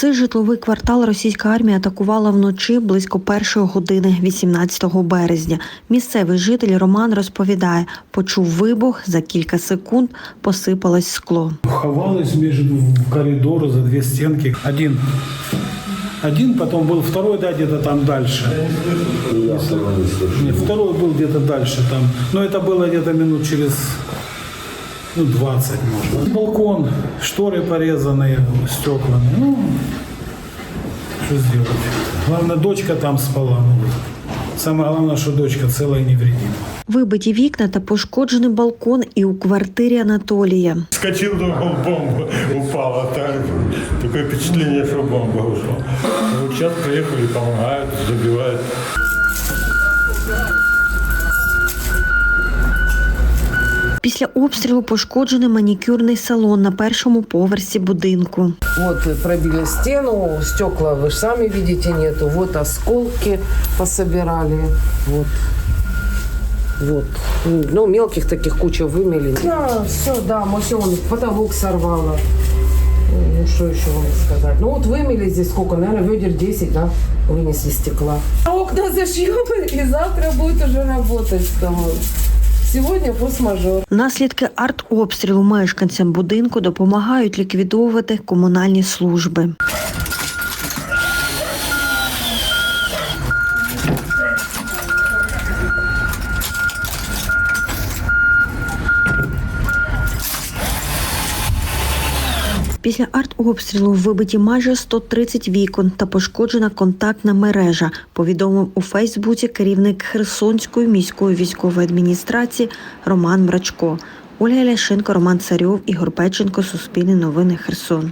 Цей житловий квартал російська армія атакувала вночі близько першої години 18 березня. Місцевий житель Роман розповідає, почув вибух, за кілька секунд посипалось скло. Ховалась между в коридору за две стенки. Один. Один, потом был второй, да, где-то там дальше. Нет, второй был где-то дальше там. Но это было где-то минут через ну, 20, может. Балкон, шторы порезанные, стеклами. Ну, что сделать? Главное, дочка там спала. Ну, самое главное, что дочка целая и невредима. Вибиті вікна та пошкоджений балкон і у квартирі Анатолія. Скочил, думал, бомба упала. Так, такое впечатление, что бомба ушла. Ну, Вот сейчас приехали, Після обстрілу пошкоджений манікюрний салон на першому поверсі будинку. Вот э, пробили стену, стекла вы ж сами видите нету. Вот осколки пособирали. Вот. Вот. Ну, мелких таких куча вымели. Да, все, да, мы все, он потолок сорвало. Ну, что еще вам сказать? Ну, вот вымели здесь сколько, наверное, ведер 10, да, вынесли стекла. А окна зашьем, и завтра будет уже работать там. Сегодня форс-мажор. Наслідки артобстрілу мешканцям будинку допомагають ліквідовувати комунальні служби. Після артобстрілу вибиті майже 130 вікон та пошкоджена контактна мережа, повідомив у Фейсбуці керівник Херсонської міської військової адміністрації Роман Мрачко. Ольга Ляшенко, Роман Царьов, Ігор Печенко, Суспільне новини Херсон.